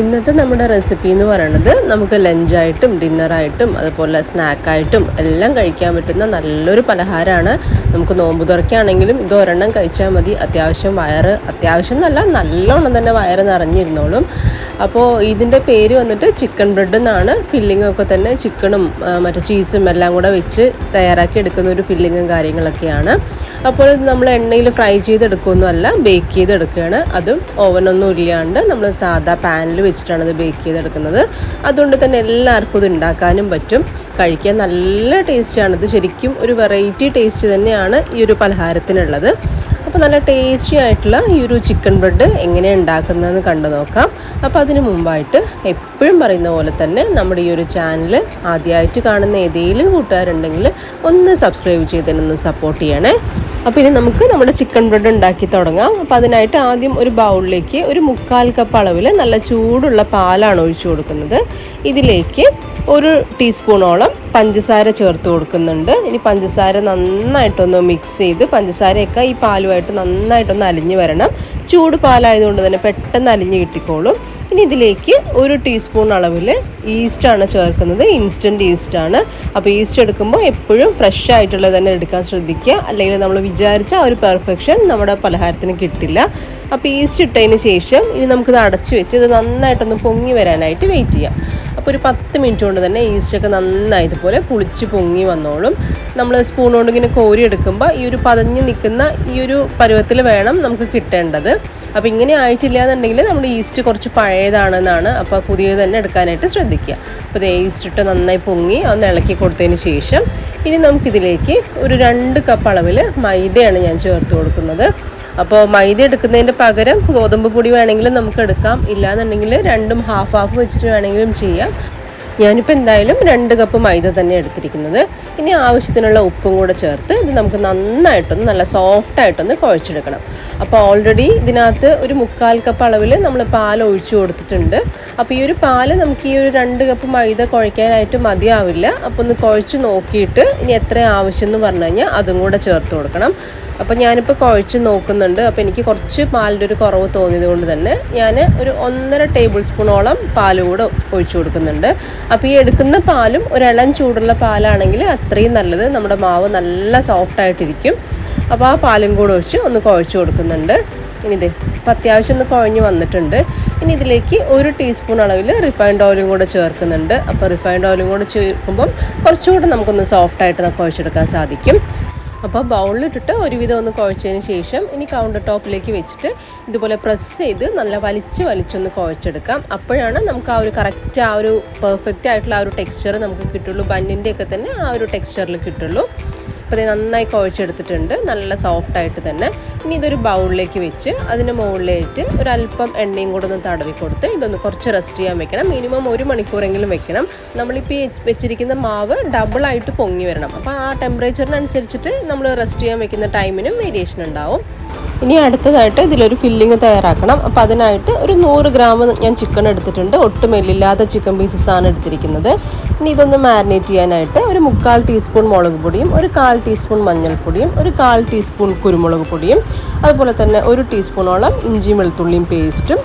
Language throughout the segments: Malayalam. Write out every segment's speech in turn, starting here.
ഇന്നത്തെ നമ്മുടെ റെസിപ്പി എന്ന് പറയുന്നത് നമുക്ക് ലഞ്ചായിട്ടും ഡിന്നറായിട്ടും അതുപോലെ സ്നാക്കായിട്ടും എല്ലാം കഴിക്കാൻ പറ്റുന്ന നല്ലൊരു പലഹാരമാണ്. നമുക്ക് നോമ്പ് തുറക്കുകയാണെങ്കിലും ഇത് ഒരെണ്ണം കഴിച്ചാൽ മതി. അത്യാവശ്യം വയറ് അത്യാവശ്യം നല്ല നല്ലോണം തന്നെ വയറ് നിറഞ്ഞിരുന്നോളും. അപ്പോൾ ഇതിന്റെ പേര് വന്നിട്ട് ചിക്കൻ ബ്രെഡ് എന്നാണ്. ഫില്ലിങ്ങൊക്കെ തന്നെ ചിക്കനും മറ്റേ ചീസും എല്ലാം കൂടെ വെച്ച് തയ്യാറാക്കി എടുക്കുന്ന ഒരു ഫില്ലിങ്ങും കാര്യങ്ങളൊക്കെയാണ്. അപ്പോൾ ഇത് നമ്മൾ എണ്ണയിൽ ഫ്രൈ ചെയ്തെടുക്കുമെന്നല്ല ബേക്ക് ചെയ്തെടുക്കുകയാണ്. അതും ഓവനൊന്നും ഇല്ലാണ്ട് നമ്മൾ സാധാ പാനിൽ വെച്ചിട്ടാണ് ഇത് ബേക്ക് ചെയ്തെടുക്കുന്നത് അതുകൊണ്ട് തന്നെ എല്ലാവർക്കും ഇത് ഉണ്ടാക്കാനും പറ്റും. കഴിക്കാൻ നല്ല ടേസ്റ്റാണ് ഇത് ശരിക്കും ഒരു വെറൈറ്റി ടേസ്റ്റ് തന്നെയാണ് ഈ ഒരു പലഹാരത്തിനുള്ളത്. അപ്പോൾ നല്ല ടേസ്റ്റി ആയിട്ടുള്ള ഈ ഒരു ചിക്കൻ ബ്രെഡ് എങ്ങനെ ഉണ്ടാക്കുന്നതെന്ന് കണ്ടു നോക്കാം. അപ്പോൾ അതിന് മുമ്പായിട്ട് എപ്പോഴും പറയുന്ന പോലെ തന്നെ നമ്മുടെ ഈ ഒരു ചാനൽ ആദ്യമായിട്ട് കാണുന്ന ഏതെങ്കിലും കൂട്ടുകാരുണ്ടെങ്കിൽ ഒന്ന് സബ്സ്ക്രൈബ് ചെയ്തതിനൊന്ന് സപ്പോർട്ട് ചെയ്യണേ. അപ്പോൾ ഇനി നമുക്ക് നമ്മുടെ ചിക്കൻ ബ്രെഡ് ഉണ്ടാക്കി തുടങ്ങാം. അപ്പോൾ അതിനായിട്ട് ആദ്യം ഒരു ബൗളിലേക്ക് ഒരു മുക്കാൽ കപ്പ് അളവിൽ നല്ല ചൂടുള്ള പാലാണ് ഒഴിച്ചു കൊടുക്കുന്നത്. ഇതിലേക്ക് ഒരു ടീസ്പൂണോളം പഞ്ചസാര ചേർത്ത് കൊടുക്കുന്നുണ്ട്. ഇനി പഞ്ചസാര നന്നായിട്ടൊന്ന് മിക്സ് ചെയ്ത് പഞ്ചസാരയൊക്കെ ഈ പാലുമായിട്ട് നന്നായിട്ടൊന്ന് അലിഞ്ഞു വരണം. ചൂട് പാലായതുകൊണ്ട് തന്നെ പെട്ടെന്ന് അലിഞ്ഞ് കിട്ടിക്കോളും. ഇനി ഇതിലേക്ക് ഒരു ടീസ്പൂൺ അളവിൽ ഈസ്റ്റാണ് ചേർക്കുന്നത്. ഇൻസ്റ്റന്റ് ഈസ്റ്റാണ് അപ്പോൾ ഈസ്റ്റ് എടുക്കുമ്പോൾ എപ്പോഴും ഫ്രഷ് ആയിട്ടുള്ളത് തന്നെ എടുക്കാൻ ശ്രദ്ധിക്കുക. അല്ലെങ്കിൽ നമ്മൾ വിചാരിച്ച ആ ഒരു പെർഫെക്ഷൻ നമ്മുടെ പലഹാരത്തിന് കിട്ടില്ല. അപ്പോൾ ഈസ്റ്റ് ഇട്ടതിന് ശേഷം ഇനി നമുക്കിത് അടച്ചു വെച്ച് ഇത് നന്നായിട്ടൊന്ന് പൊങ്ങി വരാനായിട്ട് വെയിറ്റ് ചെയ്യാം. അപ്പോൾ ഒരു പത്ത് മിനിറ്റ് കൊണ്ട് തന്നെ ഈസ്റ്റൊക്കെ നന്നായി ഇതുപോലെ പുളിച്ച് പൊങ്ങി വന്നോളും. നമ്മൾ സ്പൂൺ കൊണ്ട് ഇങ്ങനെ കോരി എടുക്കുമ്പോൾ ഈ ഒരു പതഞ്ഞ് നിൽക്കുന്ന ഈ ഒരു പരുവത്തിൽ വേണം നമുക്ക് കിട്ടേണ്ടത്. അപ്പോൾ ഇങ്ങനെ ആയിട്ടില്ല എന്നുണ്ടെങ്കിൽ നമ്മുടെ ഈസ്റ്റ് കുറച്ച് പഴയതാണെന്നാണ് അപ്പോൾ പുതിയത് തന്നെ എടുക്കാനായിട്ട് ശ്രദ്ധിക്കുക. അപ്പോൾ ഇത് ഈസ്റ്റ് ഇട്ട് നന്നായി പൊങ്ങി ഒന്ന് ഇളക്കി കൊടുത്തതിന് ശേഷം ഇനി നമുക്കിതിലേക്ക് ഒരു രണ്ട് കപ്പ് അളവിൽ മൈദയാണ് ഞാൻ ചേർത്ത് കൊടുക്കുന്നത്. അപ്പോൾ മൈദ എടുക്കുന്നതിന്റെ പകരം ഗോതമ്പ് പൊടി വേണമെങ്കിലും നമുക്ക് എടുക്കാം. ഇല്ലാന്നുണ്ടെങ്കിൽ രണ്ടും ഹാഫ് ഹാഫ് വെച്ചിട്ട് വേണമെങ്കിലും ചെയ്യാം. ഞാനിപ്പോൾ എന്തായാലും രണ്ട് കപ്പ് മൈദ തന്നെ എടുത്തിരിക്കുന്നത്. ഇനി ആവശ്യത്തിനുള്ള ഉപ്പും കൂടെ ചേർത്ത് ഇത് നമുക്ക് നന്നായിട്ടൊന്ന് നല്ല സോഫ്റ്റായിട്ടൊന്ന് കുഴച്ചെടുക്കണം. അപ്പോൾ ഓൾറെഡി ഇതിനകത്ത് ഒരു മുക്കാൽ കപ്പ് അളവിൽ നമ്മൾ പാൽ ഒഴിച്ചു കൊടുത്തിട്ടുണ്ട്. അപ്പോൾ ഈ ഒരു പാൽ നമുക്ക് ഈ ഒരു രണ്ട് കപ്പ് മൈദ കുഴയ്ക്കാനായിട്ട് മതിയാവില്ല. അപ്പോൾ ഒന്ന് കുഴച്ച് നോക്കിയിട്ട് ഇനി എത്ര ആവശ്യം എന്ന് പറഞ്ഞു കഴിഞ്ഞാൽ അതും കൂടെ ചേർത്ത് കൊടുക്കണം. അപ്പോൾ ഞാനിപ്പോൾ കുഴച്ച് നോക്കുന്നുണ്ട്. അപ്പോൾ എനിക്ക് കുറച്ച് പാലിന്റെ ഒരു കുറവ് തോന്നിയത് കൊണ്ട് തന്നെ ഞാൻ ഒരു ഒന്നര ടേബിൾ സ്പൂണോളം പാൽ കൂടെ ഒഴിച്ചു കൊടുക്കുന്നുണ്ട്. അപ്പോൾ ഈ എടുക്കുന്ന പാലും ഒരളം ചൂടുള്ള പാലാണെങ്കിൽ അത്രയും നല്ലത്. നമ്മുടെ മാവ് നല്ല സോഫ്റ്റ് ആയിട്ടിരിക്കും. അപ്പോൾ ആ പാലും കൂടെ ഒഴിച്ച് ഒന്ന് കുഴച്ച് കൊടുക്കുന്നുണ്ട്. ഇനി ഇതേ അപ്പം അത്യാവശ്യം ഒന്ന് കുഴഞ്ഞ് വന്നിട്ടുണ്ട്. ഇനി ഇതിലേക്ക് ഒരു ടീസ്പൂൺ അളവിൽ റിഫൈൻഡ് ഓയിലും കൂടെ ചേർക്കുന്നുണ്ട്. അപ്പോൾ റിഫൈൻഡ് ഓയിലും കൂടെ ചേർക്കുമ്പം കുറച്ചുകൂടെ നമുക്കൊന്ന് സോഫ്റ്റായിട്ട് കുഴച്ചെടുക്കാൻ സാധിക്കും. അപ്പോൾ ബൗളിലിട്ടിട്ട് ഒരുവിധം ഒന്ന് കുഴച്ചതിന് ശേഷം ഇനി കൗണ്ടർ ടോപ്പിലേക്ക് വെച്ചിട്ട് ഇതുപോലെ പ്രസ് ചെയ്ത് നല്ല വലിച്ച് വലിച്ചൊന്ന് കുഴച്ചെടുക്കാം. അപ്പോഴാണ് നമുക്ക് ആ ഒരു കറക്റ്റ് ആ ഒരു പെർഫെക്റ്റ് ആയിട്ടുള്ള ആ ഒരു ടെക്സ്ചർ നമുക്ക് കിട്ടുള്ളൂ. ബന്നിന്റെ ഒക്കെ തന്നെ ആ ഒരു ടെക്സ്ചറിൽ കിട്ടുള്ളൂ. അപ്പോൾ നന്നായി കുഴച്ചെടുത്തിട്ടുണ്ട്. നല്ല സോഫ്റ്റ് ആയിട്ട് തന്നെ. ഇനി ഇതൊരു ബൗളിലേക്ക് വെച്ച് അതിന് ഒരു അല്പം എണ്ണയും കൂടെ ഒന്ന് തടവി കൊടുത്ത് ഇതൊന്ന് കുറച്ച് റെസ്റ്റ് ചെയ്യാൻ വെക്കണം. മിനിമം ഒരു മണിക്കൂറെങ്കിലും വെക്കണം. നമ്മളിപ്പോൾ ഈ വെച്ചിരിക്കുന്ന മാവ് ഡബിളായിട്ട് പൊങ്ങി വരണം. അപ്പോൾ ആ ടെമ്പറേച്ചറിനനുസരിച്ചിട്ട് നമ്മൾ റെസ്റ്റ് ചെയ്യാൻ വെക്കുന്ന ടൈമിനും വേരിയേഷൻ ഉണ്ടാവും. ഇനി അടുത്തതായിട്ട് ഇതിലൊരു ഫില്ലിങ് തയ്യാറാക്കണം. അപ്പോൾ അതിനായിട്ട് ഒരു നൂറ് ഗ്രാം ഞാൻ ചിക്കൻ എടുത്തിട്ടുണ്ട്. ഒട്ടും എല്ലില്ലാത്ത ചിക്കൻ പീസസ് ആണ് എടുത്തിരിക്കുന്നത്. ഇനി ഇതൊന്ന് മാരിനേറ്റ് ചെയ്യാനായിട്ട് ഒരു മുക്കാൽ ടീസ്പൂൺ മുളക് പൊടിയും ഒരു കാൽ ടീസ്പൂൺ മഞ്ഞൾപ്പൊടിയും ഒരു കാൽ ടീസ്പൂൺ കുരുമുളക് പൊടിയും അതുപോലെ തന്നെ ഒരു ടീസ്പൂണോളം ഇഞ്ചി വെളുത്തുള്ളിയും പേസ്റ്റും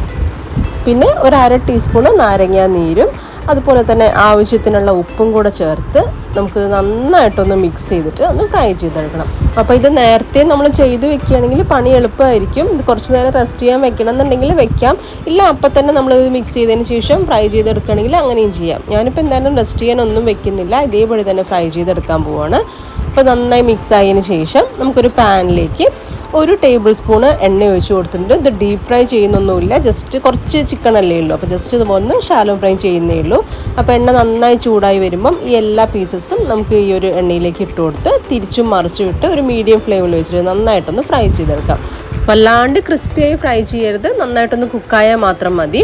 പിന്നെ ഒരു അര ടീസ്പൂണ് നാരങ്ങ നീരും അതുപോലെ തന്നെ ആവശ്യത്തിനുള്ള ഉപ്പും കൂടെ ചേർത്ത് നമുക്ക് നന്നായിട്ടൊന്ന് മിക്സ് ചെയ്തിട്ട് ഒന്ന് ഫ്രൈ ചെയ്തെടുക്കണം. അപ്പോൾ ഇത് നേരത്തെ നമ്മൾ ചെയ്ത് വെക്കുകയാണെങ്കിൽ പണി എളുപ്പമായിരിക്കും. ഇത് കുറച്ച് നേരം റെസ്റ്റ് ചെയ്യാൻ വെക്കണം എന്നുണ്ടെങ്കിൽ വെക്കാം. ഇല്ല അപ്പം തന്നെ നമ്മൾ ഇത് മിക്സ് ചെയ്തതിന് ശേഷം ഫ്രൈ ചെയ്തെടുക്കുകയാണെങ്കിൽ അങ്ങനെയും ചെയ്യാം. ഞാനിപ്പോൾ എന്തായാലും റെസ്റ്റ് ചെയ്യാൻ ഒന്നും വെക്കുന്നില്ല. ഇതേപോലെ തന്നെ ഫ്രൈ ചെയ്തെടുക്കാൻ പോവാണ്. അപ്പോൾ നന്നായി മിക്സ് ആയതിന് ശേഷം നമുക്കൊരു പാനിലേക്ക് ഒരു ടേബിൾ സ്പൂണ് എണ്ണ ഒഴിച്ച് കൊടുത്തിട്ടുണ്ട്. ഇത് ഡീപ്പ് ഫ്രൈ ചെയ്യുന്നൊന്നുമില്ല. ജസ്റ്റ് കുറച്ച് ചിക്കൻ അല്ലേ ഉള്ളൂ. അപ്പോൾ ജസ്റ്റ് ഇത് വന്ന് ഷാലോ ഫ്രൈ ചെയ്യുന്നേ ഉള്ളൂ. അപ്പോൾ എണ്ണ നന്നായി ചൂടായി വരുമ്പം ഈ എല്ലാ പീസസും നമുക്ക് ഈ ഒരു എണ്ണയിലേക്ക് ഇട്ട് കൊടുത്ത് തിരിച്ചും മറിച്ചും ഇട്ട് ഒരു മീഡിയം ഫ്ലെയിമിൽ വെച്ചിട്ട് നന്നായിട്ടൊന്ന് ഫ്രൈ ചെയ്തെടുക്കാം. വല്ലാണ്ട് ക്രിസ്പിയായി ഫ്രൈ ചെയ്യരുത്. നന്നായിട്ടൊന്ന് കുക്കായാൽ മാത്രം മതി.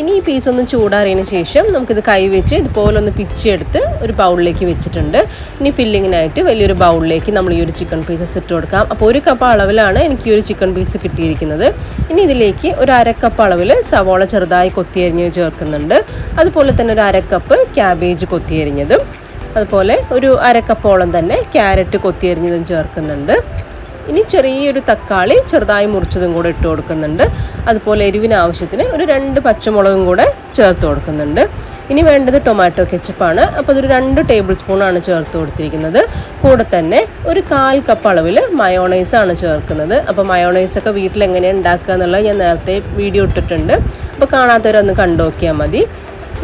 ഇനി ഈ പീസ് ഒന്ന് ചൂടാറിയതിന് ശേഷം നമുക്കിത് കൈ വെച്ച് ഇതുപോലെ ഒന്ന് പിച്ചെടുത്ത് ഒരു ബൗളിലേക്ക് വെച്ചിട്ടുണ്ട്. ഇനി ഫില്ലിങ്ങിനായിട്ട് വലിയൊരു ബൗളിലേക്ക് നമ്മൾ ഈ ഒരു ചിക്കൻ പീസസ് ഇട്ട് കൊടുക്കാം. അപ്പോൾ ഒരു കപ്പ് അളവിലാണ് എനിക്ക് ഈ ഒരു ചിക്കൻ പീസ് കിട്ടിയിരിക്കുന്നത്. ഇനി ഇതിലേക്ക് ഒരു അര കപ്പ് അളവിൽ സവോള ചെറുതായി കൊത്തിയരിഞ്ഞ് ചേർക്കുന്നുണ്ട്. അതുപോലെ തന്നെ ഒരു അര കപ്പ് ക്യാബേജ് കൊത്തിയരിഞ്ഞതും അതുപോലെ ഒരു അര തന്നെ ക്യാരറ്റ് കൊത്തിയരിഞ്ഞതും ചേർക്കുന്നുണ്ട്. ഇനി ചെറിയൊരു തക്കാളി ചെറുതായി മുറിച്ചതും കൂടെ ഇട്ട് കൊടുക്കുന്നുണ്ട്. അതുപോലെ എരിവിന് ആവശ്യത്തിന് ഒരു രണ്ട് പച്ചമുളകും കൂടെ ചേർത്ത് കൊടുക്കുന്നുണ്ട്. ഇനി വേണ്ടത് ടൊമാറ്റോ കെച്ചപ്പാണ്. അപ്പോൾ അതൊരു രണ്ട് ടേബിൾ സ്പൂണാണ് ചേർത്ത് കൊടുത്തിരിക്കുന്നത്. കൂടെ തന്നെ ഒരു കാൽ കപ്പ് അളവിൽ മയോണൈസാണ് ചേർക്കുന്നത്. അപ്പോൾ മയോണൈസൊക്കെ വീട്ടിൽ എങ്ങനെയാണ് ഉണ്ടാക്കുക എന്നുള്ളത് ഞാൻ നേരത്തെ വീഡിയോ ഇട്ടിട്ടുണ്ട്. അപ്പോൾ കാണാത്തവരൊന്ന് കണ്ടു നോക്കിയാൽ മതി.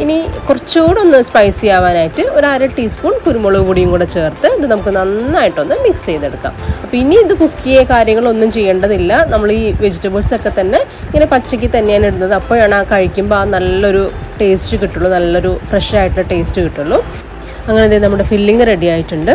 ഇനി കുറച്ചുകൂടെ ഒന്ന് സ്പൈസി ആവാനായിട്ട് ഒരു അര ടീസ്പൂൺ കുരുമുളക് പൊടിയും കൂടെ ചേർത്ത് ഇത് നമുക്ക് നന്നായിട്ടൊന്ന് മിക്സ് ചെയ്തെടുക്കാം. അപ്പോൾ ഇനി ഇത് കുക്ക് ചെയ്യുക കാര്യങ്ങളൊന്നും ചെയ്യേണ്ടതില്ല. നമ്മൾ ഈ വെജിറ്റബിൾസ് ഒക്കെ തന്നെ ഇങ്ങനെ പച്ചയ്ക്ക് തന്നെയാണ് ഇടുന്നത്. അപ്പോഴാണ് ആ കഴിക്കുമ്പോൾ ആ നല്ലൊരു ടേസ്റ്റ് കിട്ടുള്ളൂ. നല്ലൊരു ഫ്രഷ് ആയിട്ടുള്ള ടേസ്റ്റ് കിട്ടുള്ളൂ. അങ്ങനെ നമ്മുടെ ഫില്ലിങ് റെഡി ആയിട്ടുണ്ട്.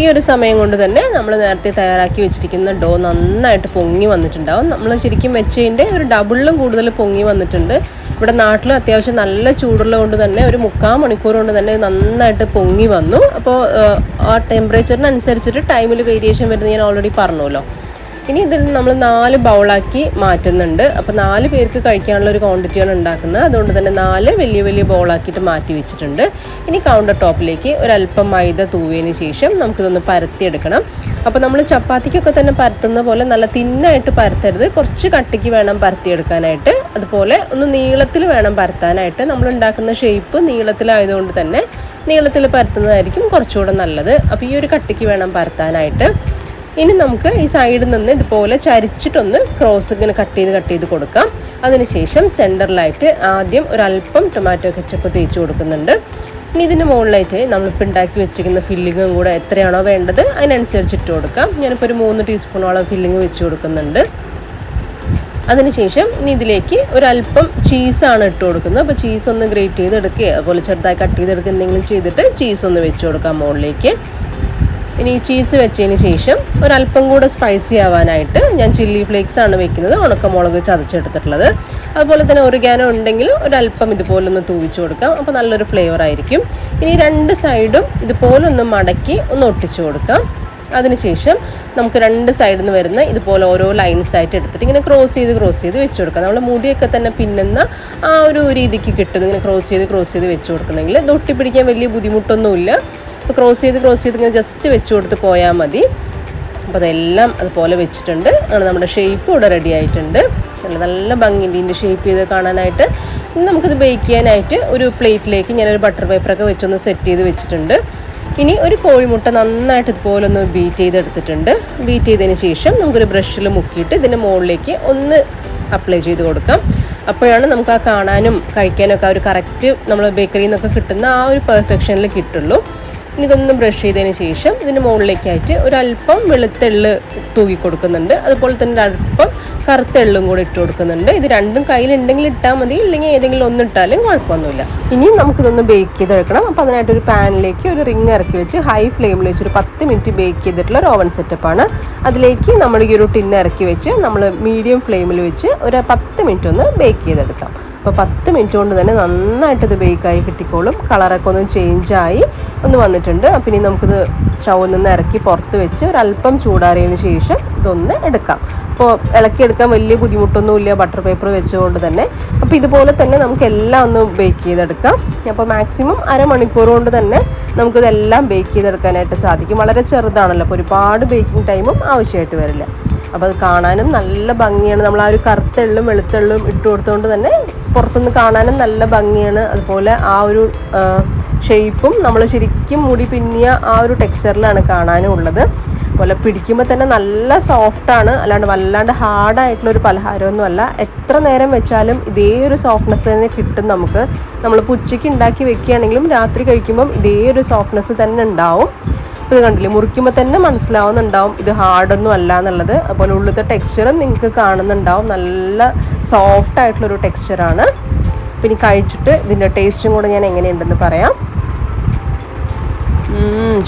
ഈ ഒരു സമയം കൊണ്ട് തന്നെ നമ്മൾ നേരത്തെ തയ്യാറാക്കി വെച്ചിരിക്കുന്ന ഡോ നന്നായിട്ട് പൊങ്ങി വന്നിട്ടുണ്ടാവും. നമ്മൾ ശരിക്കും വെച്ചതിന്റെ ഒരു ഡബിളിലും കൂടുതൽ പൊങ്ങി വന്നിട്ടുണ്ട്. ഇവിടെ നാട്ടിൽ അത്യാവശ്യം നല്ല ചൂടുള്ളത് കൊണ്ട് തന്നെ ഒരു മുക്കാൽ മണിക്കൂർ കൊണ്ട് തന്നെ നന്നായിട്ട് പൊങ്ങി വന്നു. അപ്പോൾ ആ ടെമ്പറേച്ചറിനനുസരിച്ചിട്ട് ടൈമിൽ വേരിയേഷൻ വരുന്നത് ഞാൻ ഓൾറെഡി പറഞ്ഞല്ലോ. ഇനി ഇതിൽ നമ്മൾ നാല് ബൗളാക്കി മാറ്റുന്നുണ്ട്. അപ്പോൾ നാല് പേർക്ക് കഴിക്കാനുള്ള ഒരു ക്വാണ്ടിറ്റിയാണ് ഉണ്ടാക്കുന്നത്. അതുകൊണ്ട് തന്നെ നാല് വലിയ വലിയ ബൗളാക്കിയിട്ട് മാറ്റി വെച്ചിട്ടുണ്ട്. ഇനി കൗണ്ടർ ടോപ്പിലേക്ക് ഒരല്പം മൈദ തൂവിയതിന് ശേഷം നമുക്കിതൊന്ന് പരത്തിയെടുക്കണം. അപ്പോൾ നമ്മൾ ചപ്പാത്തിക്കൊക്കെ തന്നെ പരത്തുന്ന പോലെ നല്ല തിന്നായിട്ട് പരത്തരുത്. കുറച്ച് കട്ടിക്ക് വേണം പരത്തിയെടുക്കാനായിട്ട്. അതുപോലെ ഒന്ന് നീളത്തിൽ വേണം പരത്താനായിട്ട്. നമ്മൾ ഉണ്ടാക്കുന്ന ഷേപ്പ് നീളത്തിലായതുകൊണ്ട് തന്നെ നീളത്തിൽ പരത്തുന്നതായിരിക്കും കുറച്ചുകൂടെ നല്ലത്. അപ്പോൾ ഈ ഒരു കട്ടിക്ക് വേണം പരത്താനായിട്ട്. ഇനി നമുക്ക് ഈ സൈഡിൽ നിന്ന് ഇതുപോലെ ചരിച്ചിട്ടൊന്ന് ക്രോസ് ഇങ്ങനെ കട്ട് ചെയ്ത് കട്ട് ചെയ്ത് കൊടുക്കാം. അതിനുശേഷം സെന്ററിലായിട്ട് ആദ്യം ഒരല്പം ടൊമാറ്റോ കെച്ചപ്പ് തേച്ച് കൊടുക്കുന്നുണ്ട്. ഇനി ഇതിന് മുകളിലായിട്ട് നമ്മളിപ്പോൾ ഉണ്ടാക്കി വെച്ചിരിക്കുന്ന ഫില്ലിങ്ങും കൂടെ എത്രയാണോ വേണ്ടത് അതിനനുസരിച്ച് ഇട്ട് കൊടുക്കാം. ഞാനിപ്പോൾ ഒരു മൂന്ന് ടീസ്പൂണോളം ഫില്ലിങ് വെച്ച് കൊടുക്കുന്നുണ്ട്. അതിനുശേഷം ഇനി ഇതിലേക്ക് ഒരല്പം ചീസാണ് ഇട്ട് കൊടുക്കുന്നത്. അപ്പോൾ ചീസ് ഒന്ന് ഗ്രേറ്റ് ചെയ്തെടുക്കുക അതുപോലെ ചെറുതായി കട്ട് ചെയ്തെടുക്കുക എന്തെങ്കിലും ചെയ്തിട്ട് ചീസ് ഒന്ന് വെച്ച് കൊടുക്കാം മുകളിലേക്ക്. ഇനി ചീസ് വെച്ചതിന് ശേഷം ഒരല്പം കൂടെ സ്പൈസി ആവാനായിട്ട് ഞാൻ ചില്ലി ഫ്ലേക്സ് ആണ് വെക്കുന്നത് ഉണക്കമുളക് ചതച്ചെടുത്തിട്ടുള്ളത്. അതുപോലെ തന്നെ ഒറിഗാനോ ഉണ്ടെങ്കിൽ ഒരല്പം ഇതുപോലെ ഒന്ന് തൂവിച്ച് കൊടുക്കാം. അപ്പോൾ നല്ലൊരു ഫ്ലേവർ ആയിരിക്കും. ഇനി രണ്ട് സൈഡും ഇതുപോലെ ഒന്ന് മടക്കി ഒന്ന് ഒട്ടിച്ചു കൊടുക്കാം. അതിനുശേഷം നമുക്ക് രണ്ട് സൈഡിൽ നിന്ന് വരുന്ന ഇതുപോലെ ഓരോ ലൈൻസ് ആയിട്ട് എടുത്തിട്ട് ഇങ്ങനെ ക്രോസ് ചെയ്ത് ക്രോസ് ചെയ്ത് വെച്ച് കൊടുക്കാം. നമ്മൾ മുടിയൊക്കെ തന്നെ പിന്നുന്ന ആ ഒരു രീതിക്ക് കിട്ടും. ഇങ്ങനെ ക്രോസ് ചെയ്ത് ക്രോസ് ചെയ്ത് വെച്ച് കൊടുക്കണമെങ്കിൽ ഇത് ഒട്ടിപ്പിടിക്കാൻ വലിയ ബുദ്ധിമുട്ടൊന്നുമില്ല. അപ്പോൾ ക്രോസ് ചെയ്ത് ക്രോസ് ചെയ്ത് ഇങ്ങനെ ജസ്റ്റ് വെച്ച് കൊടുത്ത് പോയാൽ മതി. അപ്പോൾ അതെല്ലാം അതുപോലെ വെച്ചിട്ടുണ്ട്. അങ്ങനെ നമ്മുടെ ഷേപ്പ് ഇവിടെ റെഡി ആയിട്ടുണ്ട്. നല്ല നല്ല ഭംഗി ഇതിന്റെ ഷേപ്പ് ചെയ്ത് കാണാനായിട്ട്. ഇനി നമുക്കിത് ബേക്ക് ചെയ്യാനായിട്ട് ഒരു പ്ലേറ്റിലേക്ക് ഞാനൊരു ബട്ടർ പേപ്പറൊക്കെ വെച്ചൊന്ന് സെറ്റ് ചെയ്ത് വെച്ചിട്ടുണ്ട്. ഇനി ഒരു കോഴിമുട്ട നന്നായിട്ട് ഇതുപോലെ ഒന്ന് ബീറ്റ് ചെയ്തെടുത്തിട്ടുണ്ട് ബീറ്റ് ചെയ്തതിന് ശേഷം നമുക്കൊരു ബ്രഷിൽ മുക്കിയിട്ട് ഇതിന്റെ മുകളിലേക്ക് ഒന്ന് അപ്ലൈ ചെയ്ത് കൊടുക്കാം. അപ്പോഴാണ് നമുക്ക് ആ കാണാനും കഴിക്കാനൊക്കെ ആ ഒരു കറക്റ്റ് നമ്മൾ ബേക്കറിയിൽ നിന്നൊക്കെ കിട്ടുന്ന ആ ഒരു പെർഫെക്ഷനിൽ കിട്ടുള്ളൂ. ഇതൊന്ന് ബ്രഷ് ചെയ്തതിന് ശേഷം ഇതിന് മുകളിലേക്കായിട്ട് ഒരല്പം വെളുത്തെള്ള് തൂക്കി കൊടുക്കുന്നുണ്ട്. അതുപോലെ തന്നെ അല്പം കറുത്തെള്ളും കൂടെ ഇട്ട് കൊടുക്കുന്നുണ്ട്. ഇത് രണ്ടും കയ്യിലുണ്ടെങ്കിൽ ഇട്ടാൽ മതി. ഇല്ലെങ്കിൽ ഏതെങ്കിലും ഒന്ന് ഇട്ടാലും കുഴപ്പമൊന്നുമില്ല. ഇനി നമുക്കിതൊന്ന് ബേക്ക് ചെയ്തെടുക്കണം. അപ്പോൾ അതിനായിട്ട് ഒരു പാനിലേക്ക് ഒരു റിങ് ഇറക്കി വെച്ച് ഹൈ ഫ്ലെയിമിൽ വെച്ച് ഒരു പത്ത് മിനിറ്റ് ബേക്ക് ചെയ്തിട്ടുള്ള ഒരു ഓവൻ സെറ്റപ്പാണ് അതിലേക്ക് നമ്മൾ ഈ ഒരു ടിന്ന് ഇറക്കി വെച്ച് നമ്മൾ മീഡിയം ഫ്ലെയിമിൽ വെച്ച് ഒരു പത്ത് മിനിറ്റ് ഒന്ന് ബേക്ക് ചെയ്തെടുക്കാം. അപ്പോൾ പത്ത് മിനിറ്റ് കൊണ്ട് തന്നെ നന്നായിട്ട് ഇത് ബേക്കായി കിട്ടിക്കോളും. കളറൊക്കെ ഒന്ന് ചേഞ്ചായി ഒന്ന് വന്നിട്ടുണ്ട്. അപ്പം ഇനി നമുക്കിത് സ്റ്റൗവിൽ നിന്ന് ഇറക്കി പുറത്ത് വെച്ച് ഒരല്പം ചൂടാറിയതിന് ശേഷം ഇതൊന്ന് എടുക്കാം. അപ്പോൾ ഇളക്കിയെടുക്കാൻ വലിയ ബുദ്ധിമുട്ടൊന്നുമില്ല ബട്ടർ പേപ്പർ വെച്ചുകൊണ്ട് തന്നെ. അപ്പോൾ ഇതുപോലെ തന്നെ നമുക്ക് എല്ലാം ഒന്ന് ബേക്ക് ചെയ്തെടുക്കാം. അപ്പോൾ മാക്സിമം അരമണിക്കൂർ കൊണ്ട് തന്നെ നമുക്കിതെല്ലാം ബേക്ക് ചെയ്തെടുക്കാനായിട്ട് സാധിക്കും. വളരെ ചെറുതാണല്ലോ. അപ്പോൾ ഒരുപാട് ബേക്കിംഗ് ടൈമും ആവശ്യമായിട്ട് വരില്ല. അപ്പോൾ അത് കാണാനും നല്ല ഭംഗിയാണ്. നമ്മൾ ആ ഒരു കറുത്തെള്ളും വെളുത്തെള്ളും ഇട്ട് കൊടുത്തുകൊണ്ട് തന്നെ പുറത്തുനിന്ന് കാണാനും നല്ല ഭംഗിയാണ്. അതുപോലെ ആ ഒരു ഷേപ്പും നമ്മൾ ശരിക്കും മുടി പിന്നിയ ആ ഒരു ടെക്സ്ചറിലാണ് കാണാനും ഉള്ളത് അതുപോലെ പിടിക്കുമ്പോൾ തന്നെ നല്ല സോഫ്റ്റാണ് അല്ലാണ്ട് വല്ലാണ്ട് ഹാർഡായിട്ടുള്ള ഒരു പലഹാരമൊന്നുമല്ല. എത്ര നേരം വെച്ചാലും ഇതേ ഒരു സോഫ്റ്റ്നെസ് തന്നെ കിട്ടും നമുക്ക്. നമ്മൾ ഉച്ചയ്ക്ക് ഉണ്ടാക്കി വെക്കുകയാണെങ്കിലും രാത്രി കഴിക്കുമ്പം ഇതേ ഒരു സോഫ്റ്റ്നെസ് തന്നെ ഉണ്ടാവും. ഇത് കണ്ടില്ലേ? മുറിക്കുമ്പോൾ തന്നെ മനസ്സിലാവുന്നുണ്ടാവും ഇത് ഹാർഡൊന്നും അല്ല എന്നുള്ളത്. അതുപോലെ ഉള്ളിലത്തെ ടെക്സ്ചറും നിങ്ങൾക്ക് കാണുന്നുണ്ടാവും. നല്ല സോഫ്റ്റ് ആയിട്ടുള്ളൊരു ടെക്സ്ചറാണ് പിന്നെ കഴിച്ചിട്ട് ഇതിന്റെ ടേസ്റ്റും കൂടെ ഞാൻ എങ്ങനെയുണ്ടെന്ന് പറയാം.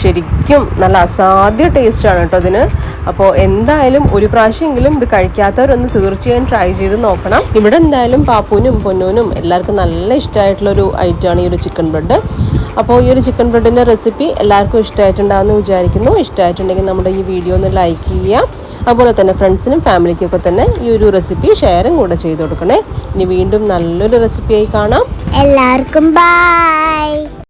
ശരിക്കും നല്ല അസാധ്യ ടേസ്റ്റാണ് കേട്ടോ അതിന് അപ്പോൾ എന്തായാലും ഒരു പ്രാവശ്യമെങ്കിലും ഇത് കഴിക്കാത്തവരൊന്ന് തീർച്ചയായും ട്രൈ ചെയ്ത് നോക്കണം. ഇവിടെ എന്തായാലും പാപ്പൂനും പൊന്നൂനും എല്ലാവർക്കും നല്ല ഇഷ്ടമായിട്ടുള്ളൊരു ഐറ്റമാണ് ഈ ഒരു ചിക്കൻ ബ്രെഡ് അപ്പോൾ ഈ ഒരു ചിക്കൻ ബ്രെഡിന്റെ റെസിപ്പി എല്ലാവർക്കും ഇഷ്ടമായിട്ടുണ്ടാകുമെന്ന് വിചാരിക്കുന്നു. ഇഷ്ടമായിട്ടുണ്ടെങ്കിൽ നമ്മുടെ ഈ വീഡിയോ ഒന്ന് ലൈക്ക് ചെയ്യുക. അതുപോലെ തന്നെ ഫ്രണ്ട്സിനും ഫാമിലിക്കൊക്കെ തന്നെ ഈ ഒരു റെസിപ്പി ഷെയറും കൂടെ ചെയ്ത് കൊടുക്കണേ. ഇനി വീണ്ടും നല്ലൊരു റെസിപ്പിയായി കാണാം. എല്ലാവർക്കും ബൈ